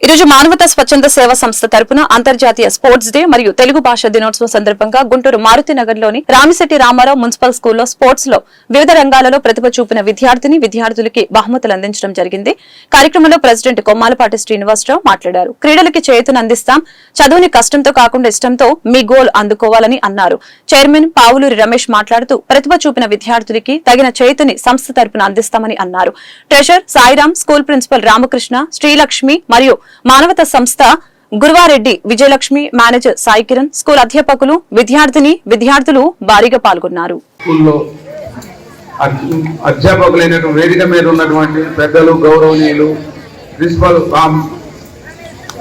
ఈరోజు మానవతా స్వచ్ఛంద సేవా సంస్థ తరపున అంతర్జాతీయ స్పోర్ట్స్ డే మరియు తెలుగు భాష దినోత్సవం సందర్భంగా గుంటూరు మారుతి రామిశెట్టి రామారావు మున్సిపల్ స్కూల్లో స్పోర్ట్స్లో వివిధ రంగాలలో ప్రతిభ చూపిన విద్యార్థిని విద్యార్థులకి బహుమతులు అందించడం జరిగింది. కార్యక్రమంలో ప్రెసిడెంట్ కొమ్మాలపాటి శ్రీనివాసరావు మాట్లాడారు. క్రీడలకి చేతును అందిస్తాం. చదువుని కష్టంతో కాకుండా ఇష్టంతో మీ గోల్ అందుకోవాలని అన్నారు. చైర్మన్ పావులూరి రమేష్ మాట్లాడుతూ ప్రతిభ చూపిన విద్యార్థులకి తగిన చేతుని సంస్థ తరపున అందిస్తామని అన్నారు. Treasurer Sairam school principal Ramakrishna Srilakshmi మరియు మానవత సంస్థ గురువారెడ్డి విజయలక్ష్మి మేనేజర్ సాయి కిరణ్ స్కూల్ అధ్యాపకులు విద్యార్థిని విద్యార్థులు భారీగా పాల్గొన్నారు. స్కూల్లో అధ్యాపకులైనటువంటి వేదిక మీద ఉన్నటువంటి పెద్దలు గౌరవనీయులు ప్రిన్సిపల్ రామ్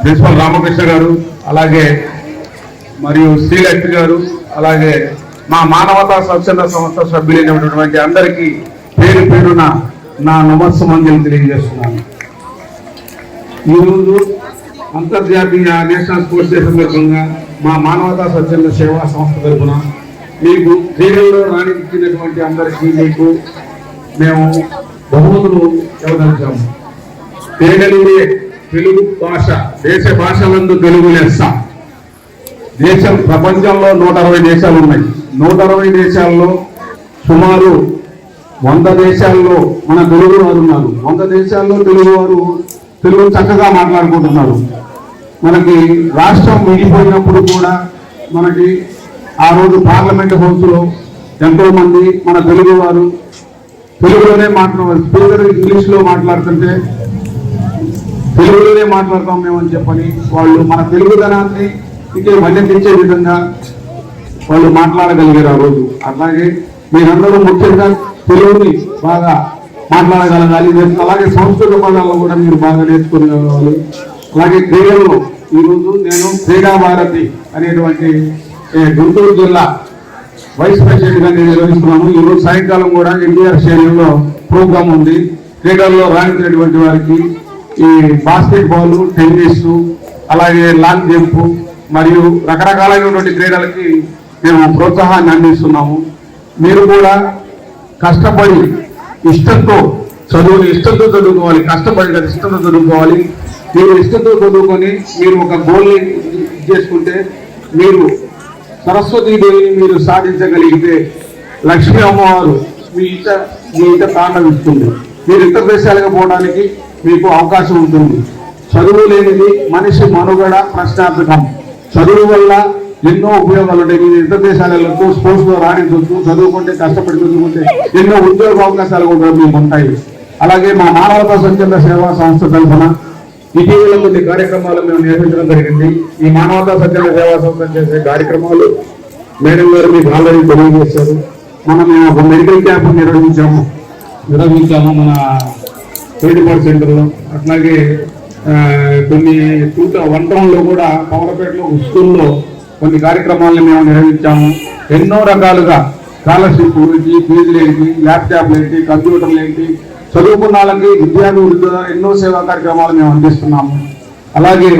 ప్రిన్సిపల్ రామకృష్ణ గారు అలాగే మరియు శ్రీలక్ష్మి గారు అలాగే మా మానవతా స్వచ్ఛంద సంస్థ సభ్యులైనటువంటి అందరికీ పేరు పేరున నా నమస్సుమంజలు తెలియజేస్తున్నాను. ఈరోజు అంతర్జాతీయ నేషనల్ స్పోర్ట్స్ డే సందర్భంగా మా మానవతా స్వచ్ఛంద సేవా సంస్థ తరఫున మీకు క్రీడల్లో రాణించినటువంటి అందరికీ మీకు మేము బహుమతులు ఇవ్వదలిచాము. తేగలిగే తెలుగు భాష దేశ భాషలందు తెలుగు లెస్స దేశం ప్రపంచంలో నూట అరవై దేశాలు ఉన్నాయి నూట అరవై దేశాల్లో సుమారు వంద దేశాల్లో మన తెలుగు వారు ఉన్నారు. వంద దేశాల్లో తెలుగు వారు తెలుగు చక్కగా మాట్లాడుకుంటున్నారు. మనకి రాష్ట్రం విడిపోయినప్పుడు కూడా మనకి ఆ రోజు పార్లమెంట్ హౌస్లో ఎంతో మంది మన తెలుగు వారు తెలుగులోనే మాట్లాడారు. స్పీకర్ ఇంగ్లీష్లో మాట్లాడుతుంటే తెలుగులోనే మాట్లాడతాం మేమని చెప్పని వాళ్ళు మన తెలుగుదనాన్ని ఇంకే మన్యతించే విధంగా వాళ్ళు మాట్లాడగలిగారు ఆ రోజు. అట్లాగే మీరందరూ ముఖ్యంగా తెలుగుని బాగా మాట్లాడగలగాలి. అలాగే సంస్కృత పదాలను కూడా మీరు బాగా నేర్చుకోగలగాలి అలాగే క్రీడల్లో ఈరోజు నేను క్రీడా భారతి అనేటువంటి గుంటూరు జిల్లా వైస్ ప్రెసిడెంట్గా నేను నిర్వహిస్తున్నాను. ఈ రోజు సాయంకాలం కూడా ఎన్టీఆర్ స్టేడియంలో ప్రోగ్రామ్ ఉంది. క్రీడల్లో రాణించినటువంటి వారికి ఈ బాస్కెట్బాల్ టెన్నిస్ అలాగే లాంగ్ జంప్ మరియు రకరకాలైనటువంటి క్రీడలకి మేము ప్రోత్సాహాన్ని అందిస్తున్నాము. మీరు కూడా కష్టపడి ఇష్టంతో చదువుని ఇష్టంతో చదువుకోవాలి కష్టపడి కదా ఇష్టంతో చదువుకోవాలి. మీరు ఇష్టంతో చదువుకొని మీరు ఒక గోల్ని చేసుకుంటే మీరు సరస్వతీదేవిని మీరు సాధించగలిగితే లక్ష్మీ అమ్మవారు మీ ఇత మీ ఇట ఇస్తుంది. మీరు ఇతర దేశాలకు పోవడానికి మీకు అవకాశం ఉంటుంది. చదువు లేనిది మనిషి మనుగడ ప్రశ్నార్థకం. చదువు వల్ల ఎన్నో ఉపయోగాలు ఉంటాయి. మీరు ఇతర దేశాలకు స్పోర్ట్స్లో రాణించవచ్చు చదువుకుంటే కష్టపడి చదువుకుంటే ఎన్నో ఉద్యోగ అవకాశాలు కూడా మీకు ఉంటాయి. అలాగే మా మానవతా స్వచ్ఛంద సేవా సంస్థ తరఫున ఇటీవల కొన్ని కార్యక్రమాలు మేము నిర్వహించడం జరిగింది. ఈ మానవతా స్వచ్ఛంద సేవా సంస్థ చేసే కార్యక్రమాలు మేడం గారు మీకు ఆల్రెడీ తెలియజేశారు. మనం మేము ఒక మెడికల్ క్యాంప్ నిర్వహించాము. నిర్వహించాము మన పేడిపాడు సెంటర్లో. అట్లాగే ఆ, కొన్ని టూ వన్ టౌన్లో కూడా పవరపేటలో స్కూల్లో కొన్ని కార్యక్రమాలను మేము నిర్వహించాము. ఎన్నో రకాలుగా స్కాలర్షిప్ గురించి ఫీజులు ఏంటి ల్యాప్టాప్లు ఏంటి కంప్యూటర్లు ఏంటి చదువుకున్న వాళ్ళకి విద్యాభివృద్ధి ఎన్నో సేవా కార్యక్రమాలు మేము అందిస్తున్నాము. అలాగే